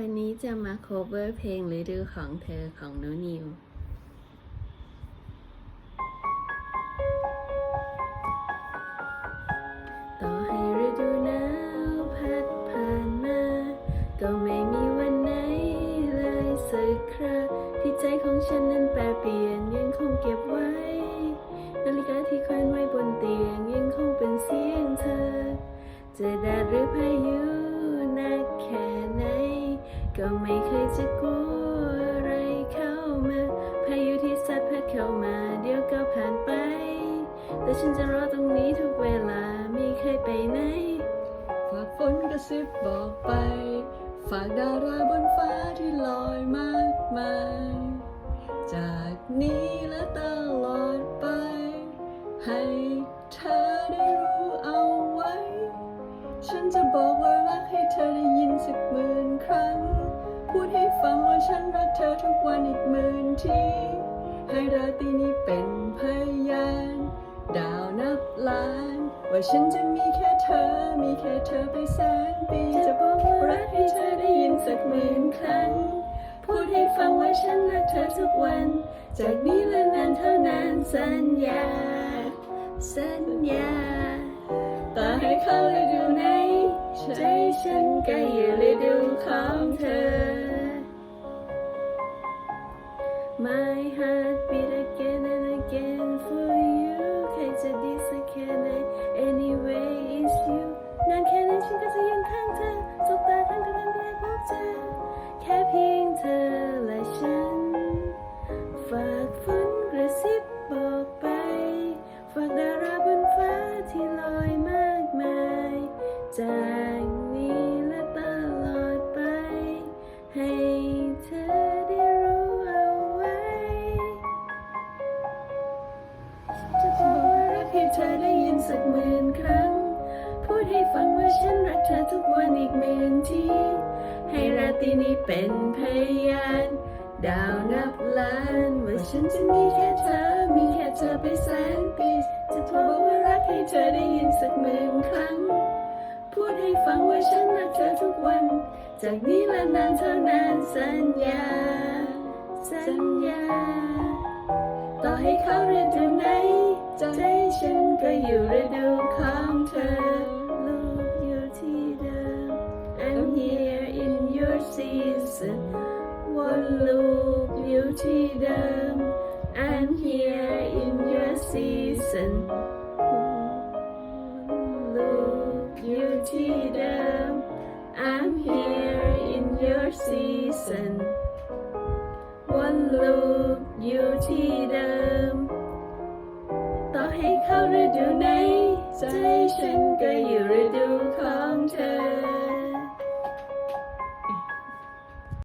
วันนี้จะมา cover เพลงฤดูของเธอของนุนิวต่อให้ฤดูหนาวพัดผ่านมา ก็ไม่มีวันไหนเลยสักคราที่ใจของฉันนั้นแปรเปลี่ยนยังคงเก็บไว้ นาฬิกาที่แขวนไว้บนเตียงยังคง ก็ไม่เคยจะกลัวอะไรเข้ามาพายุที่ซัดพัดเข้ามา เดี๋ยวก็ผ่านไป แต่ฉันจะรอตรงนี้ทุกเวลาไม่เคยไปไหนฝากฝนกระซิบบอกไป ฝากดาราบนฟ้าที่ลอยมากมาย จากนี้และตลอดไป ให้เธอได้รู้เอาไว้ ฉันจะบอกว่ารักให้เธอได้ยินสักมื่น รักเธอทุกวันอีกหมื่นที ให้ราตรีนี้เป็นพยาน ดาวนับล้าน ว่าฉันจะมีแค่เธอ มีแค่เธอไปแสนปีจะบอกกว่าว่ารักให้เธอได้ยินสักหมื่นครั้ง พูดให้ฟังว่าฉันรักเธอทุกวัน จากนี้และนานเท่านานสัญญา สัญญาต่อให้เขาฤดูไหนใจฉันก็อยู่ฤดูข My heart beat again and again for you ใครจะดีสักแค่ไหน Anyway it's you นานแค่ไหนฉันก็จะยังข้างเธอสบตาครั้งเดียวที่ได้พบเจอ แค่เพียงเธอและฉัน ฝากฝนกระซิบบอกไป ฝากดาราบนฟ้าที่ลอยมากมายจาก สักหมื่นครั้ง พูดให้ฟังว่าฉันรักเธอทุกวันอีกหมื่นทีให้ราตรีนี้เป็นพยาน ดาวนับล้านว่าฉันจะมีแค่เธอ มีแค่เธอไปแสนปี จะบอกว่ารักให้เธอได้ยินสักหมื่นครั้ง พูดให้ฟังว่าฉันรักเธอทุกวัน จากนี้และนานเท่านานสัญญา สัญญา ต่อให้เขาฤดูไหน อยู่ฤดูของเธอ ลูกอยู่ที่เดิม I'm here in your season วนลูกอยู่ที่เดิม I'm here in your season ลูกอยู่ที่เดิม I'm here in your season วนลูกอยู่ที่ ใจฉันก็